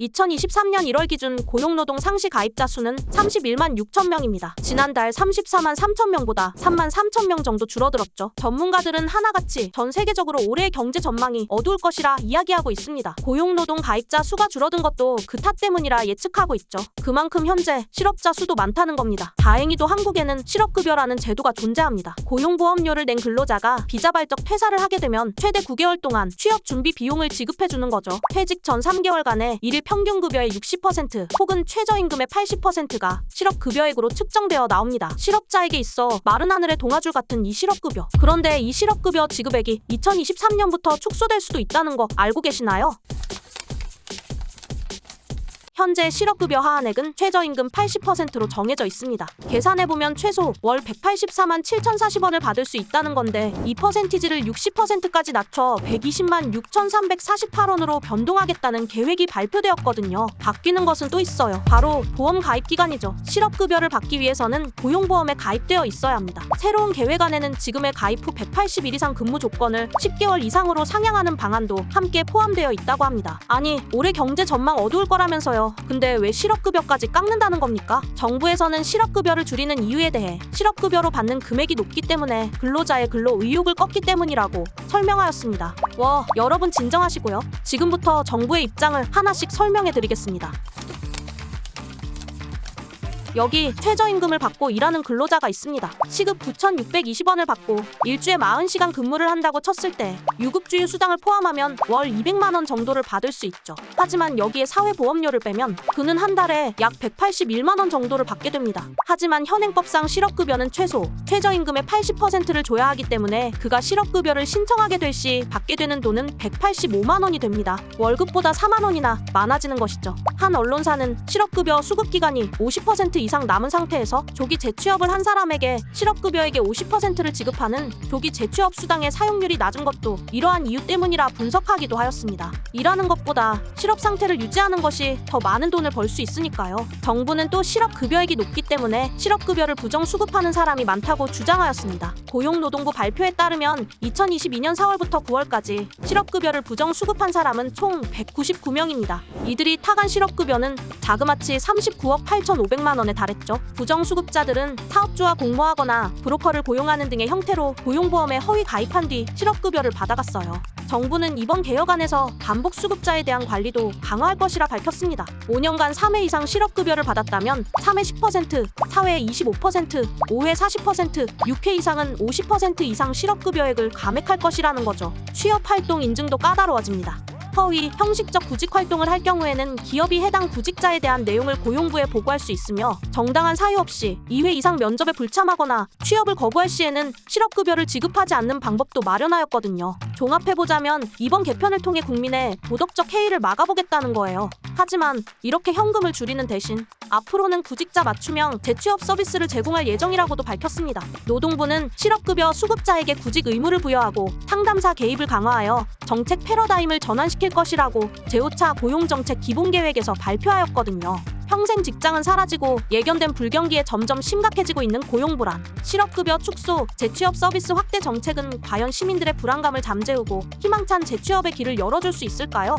2023년 1월 기준 고용노동 상시 가입자 수는 31만 6천 명입니다. 지난달 34만 3천 명보다 3만 3천 명 정도 줄어들었죠. 전문가들은 하나같이 전 세계적으로 올해의 경제 전망이 어두울 것이라 이야기하고 있습니다. 고용노동 가입자 수가 줄어든 것도 그 탓 때문이라 예측하고 있죠. 그만큼 현재 실업자 수도 많다는 겁니다. 다행히도 한국에는 실업급여라는 제도가 존재합니다. 고용보험료를 낸 근로자가 비자발적 퇴사를 하게 되면 최대 9개월 동안 취업 준비 비용을 지급해주는 거죠. 퇴직 전 3개월간의 일일 평균 급여의 60% 혹은 최저임금의 80%가 실업급여액으로 측정되어 나옵니다. 실업자에게 있어 마른 하늘의 동아줄 같은 이 실업급여. 그런데 이 실업급여 지급액이 2023년부터 축소될 수도 있다는 거 알고 계시나요? 현재 실업급여 하한액은 최저임금 80%로 정해져 있습니다. 계산해보면 최소 월 184만 7,040원을 받을 수 있다는 건데 이 퍼센티지를 60%까지 낮춰 120만 6,348원으로 변동하겠다는 계획이 발표되었거든요. 바뀌는 것은 또 있어요. 바로 보험 가입 기간이죠. 실업급여를 받기 위해서는 고용보험에 가입되어 있어야 합니다. 새로운 계획안에는 지금의 가입 후 180일 이상 근무 조건을 10개월 이상으로 상향하는 방안도 함께 포함되어 있다고 합니다. 아니, 올해 경제 전망 어두울 거라면서요. 근데 왜 실업급여까지 깎는다는 겁니까? 정부에서는 실업급여를 줄이는 이유에 대해 실업급여로 받는 금액이 높기 때문에 근로자의 근로 의욕을 꺾기 때문이라고 설명하였습니다. 와, 여러분 진정하시고요. 지금부터 정부의 입장을 하나씩 설명해 드리겠습니다. 여기 최저임금을 받고 일하는 근로자가 있습니다. 시급 9,620원을 받고 일주에 40시간 근무를 한다고 쳤을 때 유급주유 수당을 포함하면 월 200만 원 정도를 받을 수 있죠. 하지만 여기에 사회보험료를 빼면 그는 한 달에 약 181만 원 정도를 받게 됩니다. 하지만 현행법상 실업급여는 최소 최저임금의 80%를 줘야 하기 때문에 그가 실업급여를 신청하게 될 시 받게 되는 돈은 185만 원이 됩니다. 월급보다 4만 원이나 많아지는 것이죠. 한 언론사는 실업급여 수급 기간이 50% 이상 남은 상태에서 조기 재취업을 한 사람에게 실업급여액의 50%를 지급하는 조기 재취업 수당의 사용률이 낮은 것도 이러한 이유 때문이라 분석하기도 하였습니다. 일하는 것보다 실업 상태를 유지하는 것이 더 많은 돈을 벌 수 있으니까요. 정부는 또 실업급여액이 높기 때문에 실업급여를 부정 수급하는 사람이 많다고 주장하였습니다. 고용노동부 발표에 따르면 2022년 4월부터 9월까지 실업급여를 부정 수급한 사람은 총 199명입니다. 이들이 타간 실업급여는 자그마치 39억 8,500만 원에 달했죠. 부정수급자들은 사업주와 공모하거나 브로커를 고용하는 등의 형태로 고용보험에 허위 가입한 뒤 실업급여를 받아갔어요. 정부는 이번 개혁안에서 반복 수급자에 대한 관리도 강화할 것이라 밝혔습니다. 5년간 3회 이상 실업급여를 받았다면 3회 10%, 4회 25%, 5회 40%, 6회 이상은 50% 이상 실업급여액을 감액할 것이라는 거죠. 취업활동 인증도 까다로워집니다. 허위, 형식적 구직 활동을 할 경우에는 기업이 해당 구직자에 대한 내용을 고용부에 보고할 수 있으며 정당한 사유 없이 2회 이상 면접에 불참하거나 취업을 거부할 시에는 실업급여를 지급하지 않는 방법도 마련하였거든요. 종합해보자면 이번 개편을 통해 국민의 도덕적 해이를 막아보겠다는 거예요. 하지만 이렇게 현금을 줄이는 대신 앞으로는 구직자 맞춤형 재취업 서비스를 제공할 예정이라고도 밝혔습니다. 노동부는 실업급여 수급자에게 구직 의무를 부여하고 상담사 개입을 강화하여 정책 패러다임을 전환시킬 것이라고 제5차 고용정책 기본계획에서 발표하였거든요. 평생 직장은 사라지고 예견된 불경기에 점점 심각해지고 있는 고용불안, 실업급여 축소, 재취업 서비스 확대 정책은 과연 시민들의 불안감을 잠재우고 희망찬 재취업의 길을 열어줄 수 있을까요?